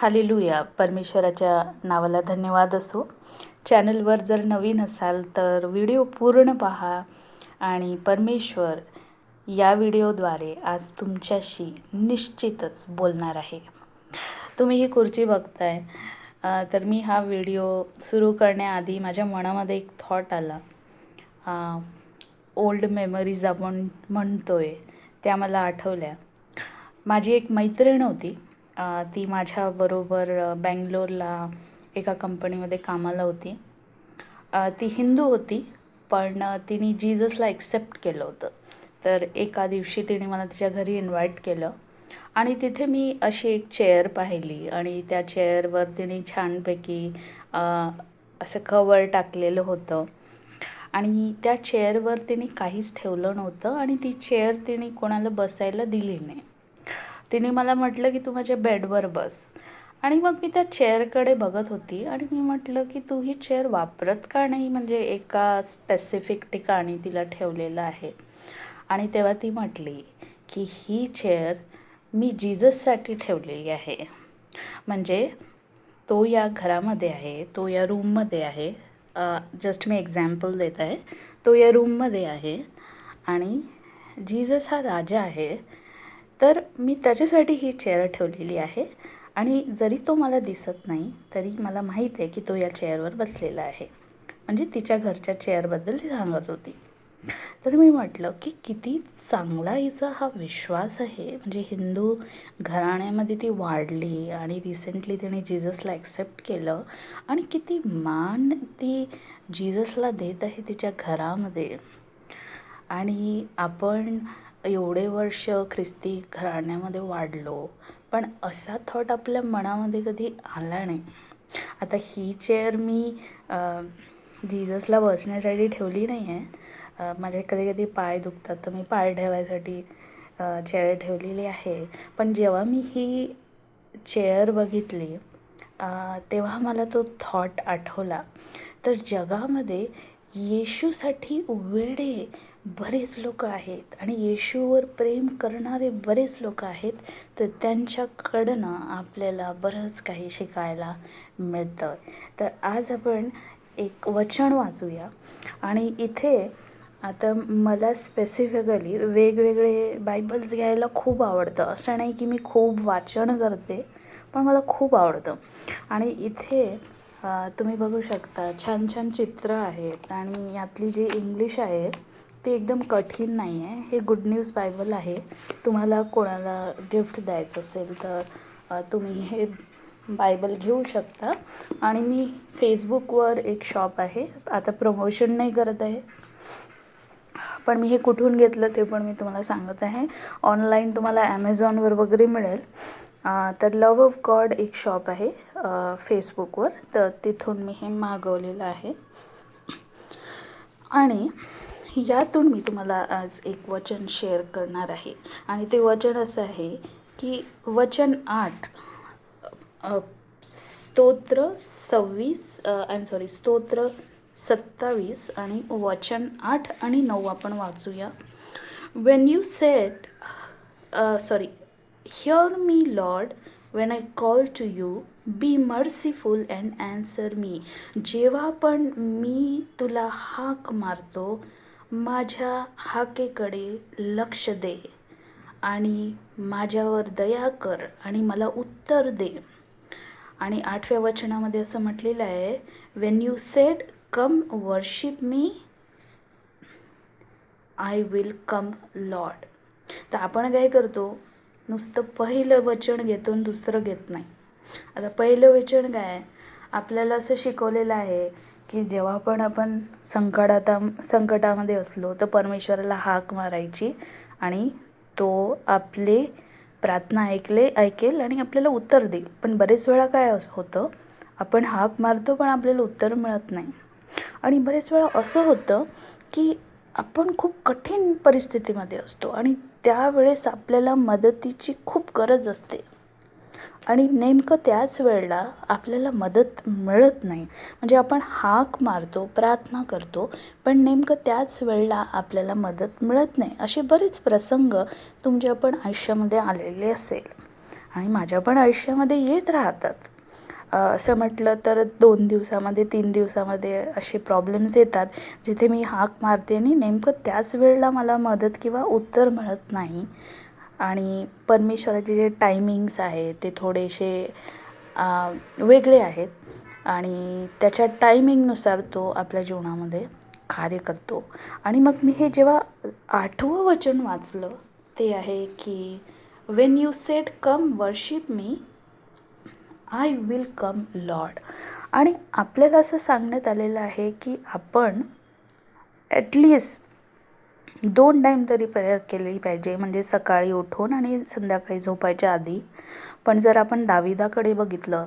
Hallelujah. परमेश्वराच्या नावाला धन्यवाद असो. चॅनलवर जर नवीन असाल तर व्हिडिओ पूर्ण पहा आणि परमेश्वर या व्हिडिओद्वारे आज तुमच्याशी निश्चितच बोलणार आहे. तुम्ही ही खुर्ची बघताय. तर मी हा व्हिडिओ सुरू करण्याआधी माझ्या मनामध्ये एक थॉट आला. ओल्ड मेमरीज आपण म्हणतो आहे त्या मला आठवल्या. माझी एक मैत्रीण होती. ती माझ्याबरोबर बँगलोरला एका कंपनीमध्ये कामाला होती. ती हिंदू होती पण तिने जीजसला एक्सेप्ट केलं होतं. तर एका दिवशी तिने मला तिच्या घरी इन्व्हाइट केलं आणि तिथे मी अशी एक चेअर पाहिली आणि त्या चेअरवर तिने छानपैकी असं कवर टाकलेलं होतं. आणि त्या चेअरवर तिने काहीच ठेवलं नव्हतं आणि ती चेअर तिने कोणाला बसायला दिली नाही. तिने मला म्हटलं की तू माझ्या बेडवर बस. आणि मग मी त्या चेअरकडे बघत होती आणि मी म्हटलं की तू ही चेअर वापरत का नाही? म्हणजे एका स्पेसिफिक ठिकाणी तिला ठेवलेलं आहे. आणि तेव्हा ती म्हटली की ही चेअर मी जीजससाठी ठेवलेली आहे. म्हणजे तो या घरामध्ये आहे तो या रूममध्ये आहे. जस्ट मी एक्झाम्पल देत आहे. तो या रूममध्ये आहे आणि जीजस हा राजा आहे. तर मी त्याच्यासाठी ही चेअर ठेवलेली आहे. आणि जरी तो मला दिसत नाही तरी मला माहीत आहे की तो या चेअरवर बसलेला आहे. म्हणजे तिच्या घरच्या चेअरबद्दल ती सांगत होती. तर मी म्हटलं की किती चांगला हिचा हा विश्वास आहे. म्हणजे हिंदू घराण्यामध्ये ती वाढली आणि रिसेंटली तिने जीजसला ॲक्सेप्ट केलं. आणि किती मान ती जीजसला देत आहे तिच्या घरामध्ये. आणि आपण एवढे वर्ष ख्रिस्ती घराण्यामध्ये वाढलो. पण असा थॉट आपल्या मनामध्ये कधी आला नाही. आता ही चेअर मी जीजसला बसण्यासाठी ठेवली नाही आहे माझे कधी कधी पाय दुखतात तर मी पाय ठेवायसाठी चेअर ठेवलेली आहे. पण जेव्हा मी ही चेअर बघितली तेव्हा मला तो थॉट आठवला. तर जगामध्ये येशूसाठी वेडे बरेच लोक आहेत आणि येशूवर प्रेम करणारे बरेच लोक आहेत तर त्यांच्याकडनं आपल्याला बरंच काही शिकायला मिळतं. तर आज आपण एक वचन वाचूया. आणि इथे आता मला स्पेसिफिकली वेगवेगळे बायबल्स घ्यायला खूप आवडतं. असं नाही की मी खूप वाचन करते पण मला खूप आवडतं. आणि इथे तुम्ही बघू शकता छान छान चित्र आहेत आणि यातली जी इंग्लिश आहे ती एकदम कठीण नाही आहे. हे गुड न्यूज बायबल आहे. तुम्हाला कोणाला गिफ्ट द्यायचं असेल तर तुम्ही हे बायबल घेऊ शकता. आणि मी फेसबुकवर एक शॉप आहे. आता प्रमोशन नाही करत आहे. पण मी हे कुठून घेतलं ते पण मी तुम्हाला सांगत आहे. ऑनलाईन तुम्हाला ॲमेझॉनवर वगैरे मिळेल. तर लव ऑफ गॉड एक शॉप आहे फेसबुकवर तर तिथून मी हे मागवलेलं आहे. आणि यातून मी तुम्हाला आज एक वचन शेअर करणार आहे. आणि ते वचन असं आहे की वचन आठ स्तोत्र सव्वीस आय एम सॉरी स्तोत्र सत्तावीस आणि वचन आठ आणि नऊ आपण वाचूया. When you said sorry hear me Lord when I call to you be merciful and answer me जेव्हा पण मी तुला हाक मारतो माझ्या हाकेकडे लक्ष दे आणि माझ्यावर दया कर आणि मला उत्तर दे. आणि आठव्या वचनामध्ये असं म्हटलेलं आहे when you said come worship me I will come Lord तर आपण काय करतो? नुसतं पहिलं वचन घेतो आणि दुसरं घेत नाही. आता पहिलं वचन काय? आपल्याला असं शिकवलेलं आहे की जेव्हा पण आपण संकटाता संकटामध्ये असलो तर परमेश्वराला हाक मारायची आणि तो आपले प्रार्थना ऐकले ऐकेल आणि आपल्याला उत्तर देईल. पण बरेच वेळा काय होतं आपण हाक मारतो पण आपल्याला उत्तर मिळत नाही. आणि बरेच वेळा असं होतं की आपण खूप कठीण परिस्थितीमध्ये असतो आणि त्यावेळेस आपल्याला मदतीची खूप गरज असते. आणि नेमकं त्याच वेळेला आपल्याला मदत मिळत नाही. म्हणजे आपण हाक मारतो प्रार्थना करतो पण नेमकं त्याच वेळेला आपल्याला मदत मिळत नाही. असे बरेच प्रसंग तुमच्या पण आयुष्यामध्ये आलेले असेल आणि माझ्या पण आयुष्यामध्ये येत राहतात. असं म्हटलं तर दोन दिवसामध्ये तीन दिवसामध्ये असे प्रॉब्लेम्स येतात जिथे मी हाक मारते आणि नेमकं त्याच वेळेला मला मदत किंवा उत्तर मिळत नाही. आणि परमेश्वराचे जे टायमिंग्स आहेत ते थोडेसे वेगळे आहेत. आणि त्याच्या टायमिंगनुसार तो आपल्या जीवनामध्ये कार्य करतो. आणि मग मी हे जेव्हा आठवं वचन वाचलं ते आहे की when you said come worship me I will come Lord आणि आपल्याला असं सांगण्यात आलेलं आहे की आपण ॲटलिस्ट दोन टाईम तरी प्रेयर केली पाहिजे. म्हणजे सकाळी उठून आणि संध्याकाळी झोपायच्या आधी. पण जर आपण दाविदाकडे बघितलं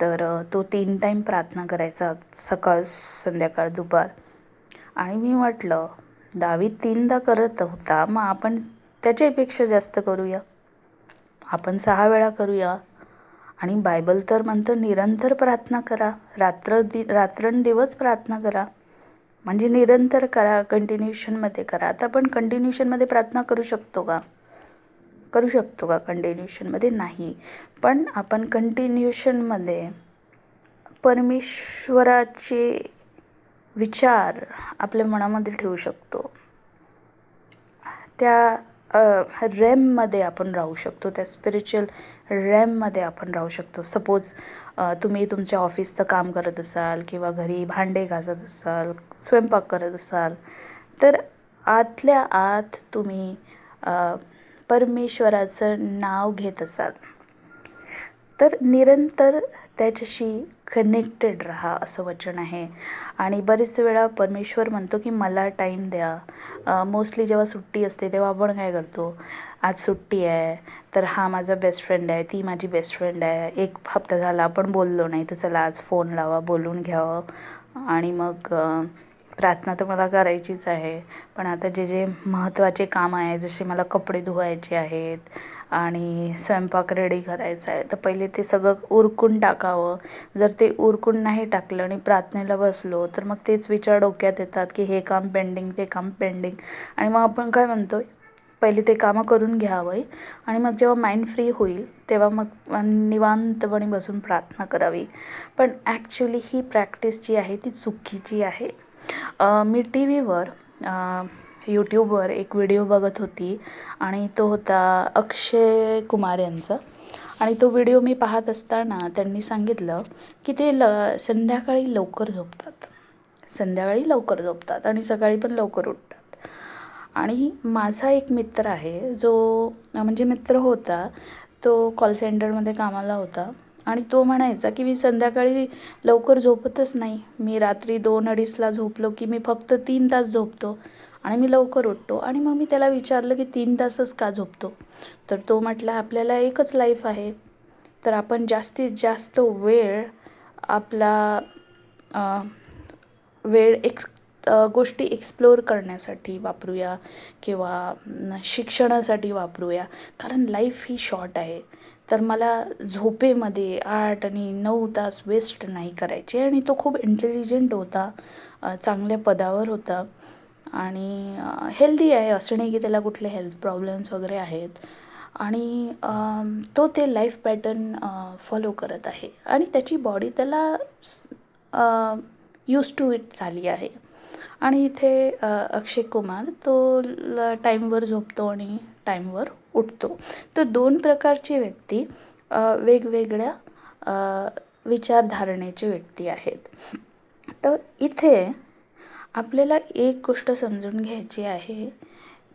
तर तो तीन टाईम प्रार्थना करायचा सकाळ संध्याकाळ दुपार. आणि मी म्हटलं दावीद तीनदा करत होता मग आपण त्याच्यापेक्षा जास्त करूया? आपण सहा वेळा करूया? आणि बायबल तर म्हणतं निरंतर प्रार्थना करा. रात्र दि रात्रंदिवस प्रार्थना करा. म्हणजे निरंतर करा कंटिन्युएशनमध्ये करा. आता आपण कंटिन्युएशनमध्ये प्रार्थना करू शकतो का? करू शकतो का कंटिन्युएशनमध्ये नाही. पण आपण कंटिन्युएशनमध्ये परमेश्वराचे विचार आपल्या मनामध्ये ठेवू शकतो. त्या रॅममध्ये आपण राहू शकतो. त्या स्पिरिच्युअल रॅममध्ये आपण राहू शकतो. सपोज तुम्ही तुमच्या ऑफिसचं काम करत असाल किंवा घरी भांडे घासत असाल स्वयंपाक करत असाल तर आतल्या आत तुम्ही परमेश्वराचं नाव घेत असाल. तर निरंतर त्याच्याशी कनेक्टेड राहा असं वचन आहे. आणि बरेच वेळा परमेश्वर म्हणतो की मला टाईम द्या. मोस्टली जेव्हा सुट्टी असते तेव्हा आपण काय करतो? आज सुट्टी आहे तर हा माझा बेस्ट फ्रेंड आहे ती माझी बेस्ट फ्रेंड आहे. एक हप्ता झाला आपण बोललो नाही तर चला आज फोन लावा बोलून घ्यावं. आणि मग प्रार्थना तर मला करायचीच आहे पण आता जे जे महत्त्वाचे काम आहे जसे मला कपडे धुवायचे आहेत आणि स्वयंपाक रेडी करायचा आहे तर पहिले ते सगळं उरकून टाकावं. जर ते उरकून नाही टाकलं आणि प्रार्थनेला बसलो तर मग तेच विचार डोक्यात येतात की हे काम पेंडिंग ते काम पेंडिंग आणि मग आपण काय म्हणतो पहिले ते कामं करून घ्यावं. आणि मग जेव्हा माइंड फ्री होईल तेव्हा मग निवांतपणे बसून प्रार्थना करावी. पण ॲक्च्युली ही प्रॅक्टिस जी आहे ती चुकीची आहे. मी टी व्हीवर यूट्यूबवर एक व्हिडिओ बघत होती. आणि तो होता अक्षय कुमार यांचा. आणि तो व्हिडिओ मी पाहत असताना त्यांनी सांगितलं की ते ल संध्याकाळी लवकर झोपतात. संध्याकाळी लवकर झोपतात आणि सकाळी पण लवकर उठतात. आणि माझा एक मित्र आहे जो म्हणजे मित्र होता तो कॉल सेंटरमध्ये कामाला होता आणि तो म्हणायचा की मी संध्याकाळी लवकर झोपतच नाही. मी रात्री दोन अडीचला झोपलो की मी फक्त तीन तास झोपतो आणि मी लवकर उठतो आणि मग मी त्याला विचारलं की तीन तासच का झोपतो? तर तो म्हटला आपल्याला एकच लाईफ आहे. तर आपण जास्तीत जास्त वेळ आपला वेळ एक्स गोष्टी एक्सप्लोअर करण्यासाठी वापरूया किंवा शिक्षणासाठी वापरूया. कारण लाईफ ही शॉर्ट आहे. तर मला झोपेमध्ये आठ आणि नऊ तास वेस्ट नाही करायचे आणि तो खूप इंटेलिजंट होता चांगल्या पदावर होता. आणि हेल्दी आहे असं नाही की त्याला कुठले हेल्थ प्रॉब्लेम्स वगैरे आहेत. आणि तो ते लाईफ पॅटर्न फॉलो करत आहे. आणि त्याची बॉडी त्याला यूज टू इट झाली आहे. आणि इथे अक्षय कुमार तो टाईमवर झोपतो आणि टाईमवर उठतो. तर दोन प्रकारची व्यक्ती वेगवेगळ्या विचारधारणेची विचारधारणेचे व्यक्ती आहेत. तर इथे आपल्याला एक गोष्ट समजून घ्यायची आहे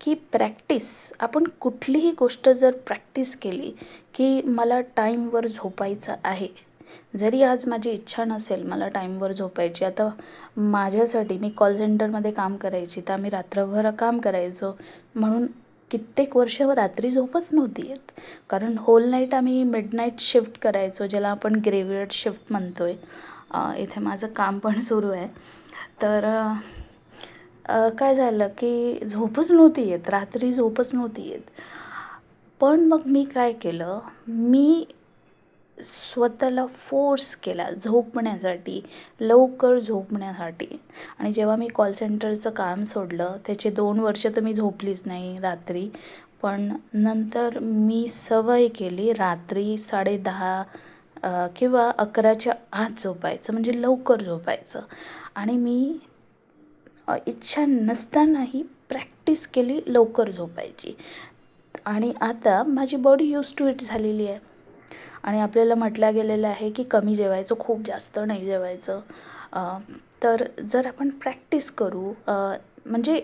की प्रॅक्टिस आपण कुठलीही गोष्ट जर प्रॅक्टिस केली की मला टाईमवर झोपायचं आहे जरी आज माझी इच्छा नसेल मला टाईमवर झोपायची. आता माझ्यासाठी मी कॉल सेंटरमध्ये काम करायची तर आम्ही रात्रभर काम करायचो. म्हणून कित्येक वर्ष रात्री झोपच नव्हती येत. कारण होल नाईट आम्ही मिडनाईट शिफ्ट करायचो ज्याला आपण ग्रेव्हियर्ड शिफ्ट म्हणतो आहे इथे माझं काम पण सुरू आहे. तर काय झालं की झोपच नव्हती येत रात्री झोपच नव्हती येत. पण मग मी काय केलं मी स्वतःला फोर्स केला झोपण्यासाठी लवकर झोपण्यासाठी. आणि जेव्हा मी कॉल सेंटरचं काम सोडलं त्याचे दोन वर्ष तर मी झोपलीच नाही रात्री पण नंतर मी सवय केली रात्री साडेदहा किंवा अकराच्या आत झोपायचं म्हणजे लवकर झोपायचं. आणि मी इच्छा नसतानाही प्रॅक्टिस केली लवकर झोपायची. आणि आता माझी बॉडी यूज टू इट झालेली आहे. आणि आपल्याला म्हटलं गेलेलं आहे की कमी जेवायचं खूप जास्त नाही जेवायचं. तर जर आपण प्रॅक्टिस करू म्हणजे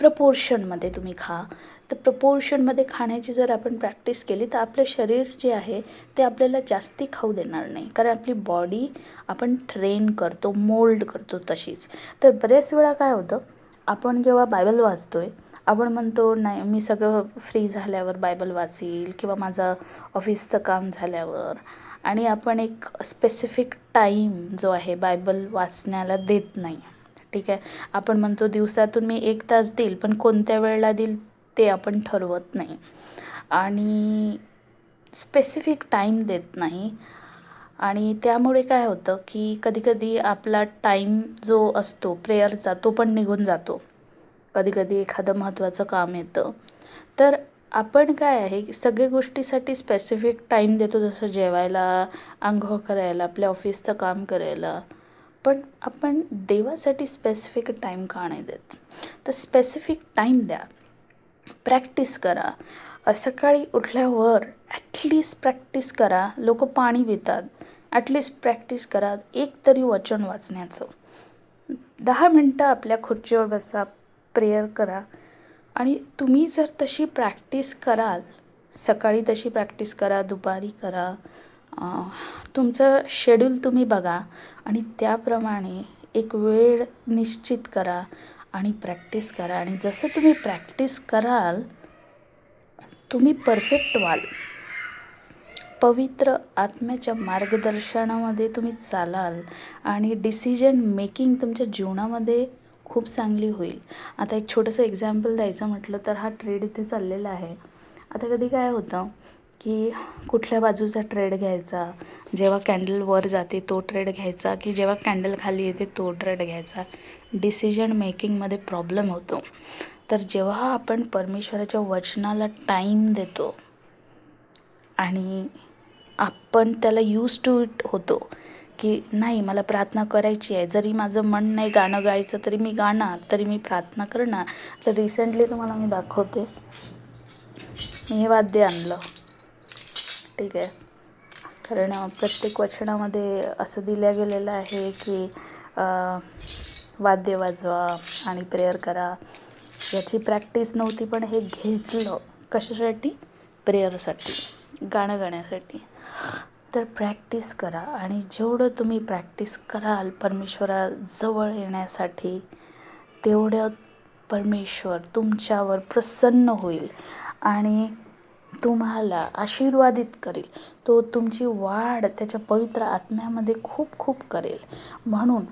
प्रपोर्शनमध्ये तुम्ही खा. तर प्रपोर्शनमध्ये खाण्याची जर आपण प्रॅक्टिस केली तर आपलं शरीर जे आहे ते आपल्याला जास्ती खाऊ देणार नाही. कारण आपली बॉडी आपण ट्रेन करतो मोल्ड करतो तशीच. तर बऱ्याच वेळा काय होतं आपण जेव्हा बायबल वाचतो आहे आपण म्हणतो नाही मी सगळं फ्री झाल्यावर बायबल वाचील किंवा माझं ऑफिसचं काम झाल्यावर. आणि आपण एक स्पेसिफिक टाईम जो आहे बायबल वाचण्याला देत नाही. ठीक आहे? आपण म्हणतो दिवसातून मी एक तास देईल पण कोणत्या वेळेला देईल ते आपण ठरवत नाही. आणि स्पेसिफिक टाईम देत नाही. आणि त्यामुळे काय होतं की कधीकधी आपला टाईम जो असतो प्रेयरचा तो पण निघून जातो. कधीकधी एखादं महत्त्वाचं काम येतं. तर आपण काय आहे सगळ्या गोष्टीसाठी स्पेसिफिक टाईम देतो जसं जेवायला आंघोळ करायला आपल्या ऑफिसचं काम करायला. पण आपण देवासाठी स्पेसिफिक टाईम का नाही देत? तर स्पेसिफिक टाईम द्या. प्रॅक्टिस करा. सकाळी उठल्यावर ॲटलिस्ट प्रॅक्टिस करा. लोक पाणी पितात. ॲटलिस्ट प्रॅक्टिस करा. एक तरी वचन वाचण्याचं. दहा मिनटं आपल्या खुर्चीवर बसा. प्रेयर करा. आणि तुम्ही जर तशी प्रॅक्टिस कराल सकाळी तशी प्रॅक्टिस करा दुपारी करा तुमचं शेड्यूल तुम्ही बघा आणि त्याप्रमाणे एक वेळ निश्चित करा आणि प्रॅक्टिस करा. आणि जसं तुम्ही प्रॅक्टिस कराल तुम्ही परफेक्ट व्हाल. पवित्र आत्म्याच्या मार्गदर्शनामध्ये तुम्ही चालाल आणि डिसिजन मेकिंग तुमच्या जीवनामध्ये खूप चांगली होईल. आता एक छोटंसं एक्झाम्पल द्यायचं म्हटलं तर हा ट्रेड इथे चाललेला आहे. आता कधी काय होतं की कुठल्या बाजूचा ट्रेड घ्यायचा जेव्हा कॅन्डल वर जाते तो ट्रेड घ्यायचा की जेव्हा कॅन्डल खाली येते तो ट्रेड घ्यायचा. डिसिजन मेकिंगमध्ये प्रॉब्लेम होतो. तर जेव्हा आपण परमेश्वराच्या वचनाला टाईम देतो आणि आपण त्याला यूज टू इट होतो की नाही मला प्रार्थना करायची आहे. जरी माझं मन नाही गाणं गायचं तरी मी गाणार तरी मी प्रार्थना करणार. तर रिसेंटली तुम्हाला मी दाखवते. मी हे वाद्य आणलं. ठीक आहे. कारण प्रत्येक वचनामध्ये असं दिल्या गेलेलं आहे की वाद्य वाजवा आणि प्रेयर करा. याची प्रॅक्टिस नव्हती पण हे घेतलं. कशासाठी? प्रेयरसाठी गाणं गाण्यासाठी. तर प्रॅक्टिस करा आणि जेवढं तुम्ही प्रॅक्टिस कराल परमेश्वराजवळ येण्यासाठी तेवढं परमेश्वर तुमच्यावर प्रसन्न होईल आणि तुम्हाला आशीर्वादित करेल. तो तुमची वाढ त्याच्या पवित्र आत्म्यामध्ये खूप खूप करेल. म्हणून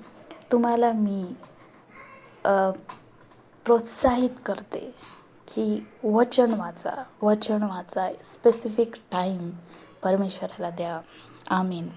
तुम्हाला मी प्रोत्साहित करते की वचन वाचा वचन वाचा स्पेसिफिक टाईम परमेश्वराला द्या. आमीन.